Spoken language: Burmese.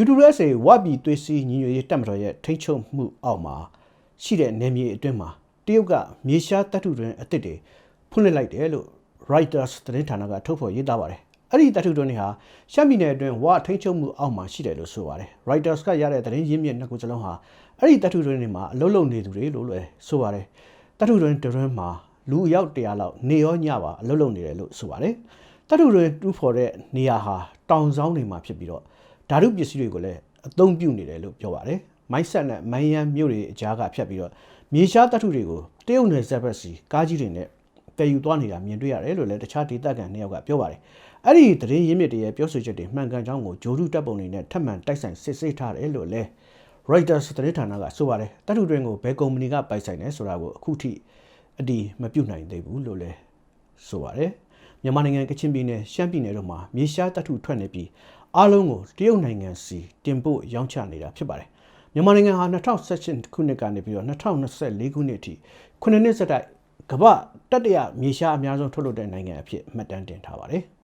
UWSA ဝပြည်သွေးစည်းညီညွတ်ရေးတပ်မတော်ရဲ့ထိန်းချုပ်မှုအောက်မှာရှိတဲ့နယ်မြေအတွင်းမှာတရုတ်ကမြေရှားတပ်ထုတွင်အစ်စ်တွေဖွင့်လှစ်လိုက်တယ်လို့ Reuters သတင်းဌာနကထုတ်ဖော်ရေးသားပါတယ်။အဲ့ဒီတပ်ထုတွင်တွေဟာရှမ်းပြည်နယ်အတွင်းဝထိန်းချုပ်မှုအောက်မှာရှိတယ်လို့ဆိုပါတယ်။ Reuters ကရတဲ့သတင်းရင်းမြစ်နှစ်ခုစလုံးဟာအဲ့ဒီတပ်ထုတွင်တွေမှာအလုံးလုံးနေသူတွေလို့လည်းဆိုပါတယ်။တပ်ထုတွင်တွင်မှာလူအယောက်100လောက်နေရောညပါအလုံးလုံးနေတယ်လို့ဆိုပါတယ်။တပ်ထုတွင်တူးဖော်တဲ့နေရာဟာ တောင်ဆောင်တွေမှာဖြစ်ပြီးတော့ဓာတုပစ္စည်းတွေကိုလည်းအသုံးပြုနေတယ်လို့ပြောပါတယ်။မိုက်ဆက်နဲ့မိုင်းယန်မြို့တွေအကြားကဖြတ်ပြီးတော့မြေရှားတပ်ထုတွေကိုတရုတ်နယ်စပ်ဘက်စီကားကြီးတွေနဲ့တည်ယူသွားနေတာမြင်တွေ့ရတယ်လို့လည်းတခြားဒေသခံနှစ်ယောက်ကပြောပါတယ်။အဲ့ဒီသတင်းရင်းမြစ်တွေရဲ့ပြောဆိုချက်တွေမှန်ကန်ကြောင်းကိုဂျိုဒုတပ်ပုံတွေနဲ့ထပ်မံတိုက်ဆိုင်စစ်ဆေးထားတယ်လို့လည်း Reuters သတင်းဌာနကဆိုပါတယ်။တပ်ထုတွင်ကိုဘယ်ကုမ္ပဏီကပိုင်ဆိုင်လဲဆိုတာကိုအခုထိအတီးမပြုတ်နိုင်သေးဘူးလို့လည်းဆိုပါတယ်။ မြန်မာနိုင်ငံကချင်ပြည်နယ်ရှမ်းပြည်နယ်တို့မှာမြေရှားတပ်ထုထွက်နေပြီးအားလုံးကိုတရုတ်နိုင်ငံစီတင်ပို့ရောင်းချနေတာဖြစ်ပါတယ်။မြန်မာနိုင်ငံဟာ2018ခုနှစ်ကနေပြီးတော့2024ခုနှစ်အထိခုနှစ်နှစ်ဆက်တိုက်ကမ္ဘာတတရမြေရှားအများဆုံးထုတ်လုပ်တဲ့နိုင်ငံအဖြစ်မှတ်တမ်းတင်ထားပါတယ်။